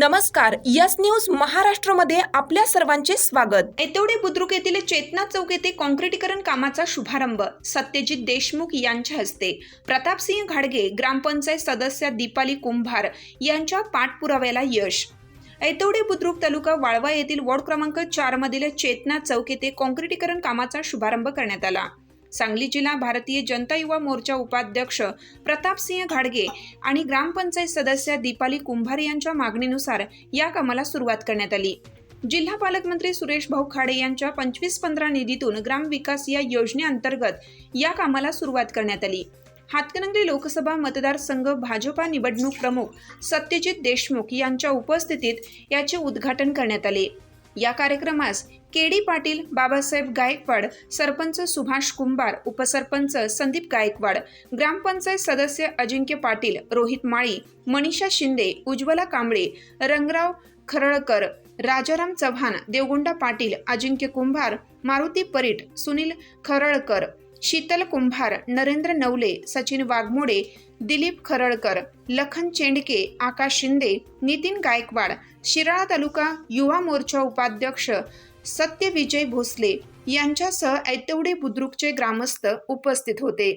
नमस्कार yes news महाराष्ट्रमध्ये आपल्या सर्वांचे स्वागत. येतेवडे बुद्रुक येथील चेतना चौक येथे काँक्रिटीकरण कामाचा शुभारंभ सत्यजित देशमुख यांच्या हस्ते. प्रतापसिंह घाडगे ग्रामपंचायत सदस्य दीपाली कुंभार यांच्या पाठपुराव्याला यश. ऐतवडे बुद्रुक तालुका वाळवा येथील वॉर्ड क्रमांक चार मधील चेतना चौक येथे काँक्रिटीकरण कामाचा शुभारंभ करण्यात आला. सांगली जिल्हा भारतीय जनता युवा मोर्चा उपाध्यक्ष प्रतापसिंह घाडगे आणि ग्रामपंचायत सदस्य दीपाली कुंभार यांच्या मागणीनुसार या कामाला सुरुवात करण्यात आली. जिल्हा पालकमंत्री सुरेश भाऊ खाडे यांच्या पंचवीस पंधरा निधीतून ग्रामविकास या योजनेअंतर्गत या कामाला सुरुवात करण्यात आली. हातकणंगले लोकसभा मतदारसंघ भाजपा निवडणूक प्रमुख सत्यजित देशमुख यांच्या उपस्थितीत याचे उद्घाटन करण्यात आले. या कार्यक्रमास के डी पाटील बाबासाहेब गायकवाड सरपंच सुभाष कुंभार उपसरपंच संदीप गायकवाड ग्रामपंचायत सदस्य अजिंक्य पाटील रोहित माळी मनीषा शिंदे उज्ज्वला कांबळे रंगराव खरळकर राजाराम चव्हाण देवगुंडा पाटील अजिंक्य कुंभार मारुती परीट सुनील खरळकर शीतल कुंभार नरेंद्र नवले सचिन वाघमोडे दिलीप खरळकर लखन चेंडके आकाश शिंदे नितीन गायकवाड शिराळा तालुका युवा मोर्चा उपाध्यक्ष सत्यविजय भोसले यांच्यासह ऐतवडे बुद्रुकचे ग्रामस्थ उपस्थित होते.